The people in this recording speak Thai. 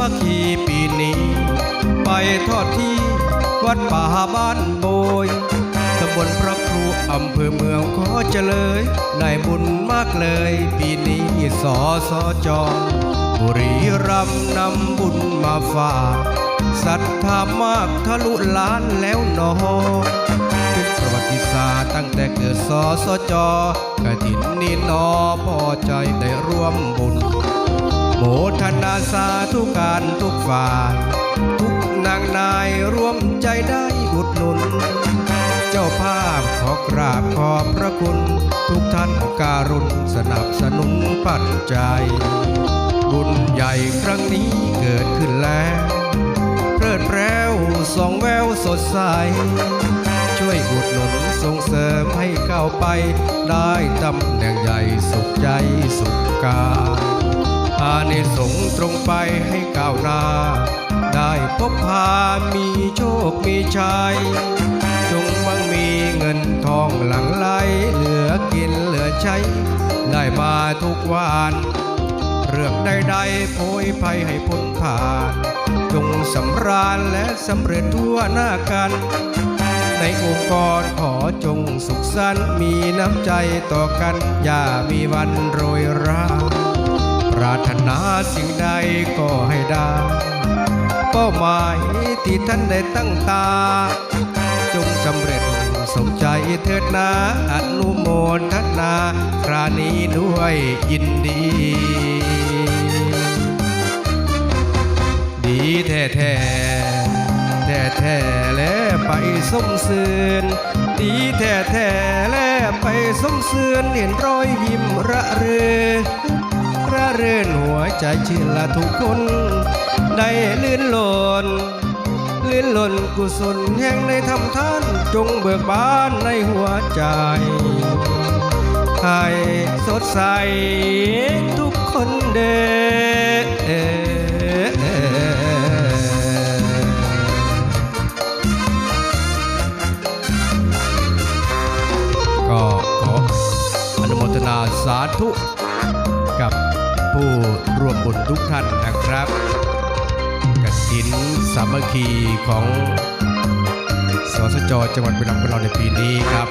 มัคคีปีนี้ ไปทอดที่วัดป่าบ้านโบยตำบลพระครูอำเภอเมืองขอเจริญได้บุญมากเลยปีนี้สอสอจอบุรีรัมนำบุญมาฝากศรัทธามากทะลุล้านแล้วนอเป็นประวัติศาสตร์ตั้งแต่เกิดสอสอจอกระถินนี่นอพอใจได้ร่วมบุญ โมทนาสาธุกการทุกฝ่ายทุกนางนายร่วมใจได้อุดหนุน เจ้าภาพขอกราบขอบพระคุณ ทุกท่านการุณสนับสนุนปัจจัย บุญใหญ่ครั้งนี้เกิดขึ้นแล้วเพลิดเพล้วสองแววสดใส ช่วยอุดหนุนส่งเสริมให้ก้าวไป ได้ตำแหน่งใหญ่สุขใจสุขกาย อานิสงส์ตรงไปให้ก้าวหน้า ได้พบพามีโชคมีชัย จงมั่งมีเงินทองหลังไหลเหลือกินเหลือใช้ ได้มาทุกวันเรื่องใดๆโพยภัยให้พ้นผ่าน จงสำราญและสำเร็จทั่วหน้ากัน ในองค์กรขอจงสุขสันต์มีน้ำใจต่อกัน อย่ามีวันโรยราารถนาสิ่งใดก็ให้ได้เป้าหมายที่ท่านได้ตั้งตา จงสำเร็จสมใจเถิดนาอนุโมทนาครานี้ด้วยยินดี ดีแท้แท้แท้แท้แล้วไปสมเสือนดีแท้แท้แล้วไปสมเสือนเห็นรอยยิ้มระเรือ ระเรินหัวใจชื่ละทุกคน ได้ลื่นหล่นลื่นหล่นกุศลแห่งในธรรมท่าน จงเบิกบานในหัวใจให้สดใสทุกคนเด้ก็ขออนุโมทนาสาธุกับ ผู้ร่วมบุญทุกท่านนะครับกฐินสามัคคีของสสจจังหวัดบุรีรัมย์ของเราในปีนี้ครับ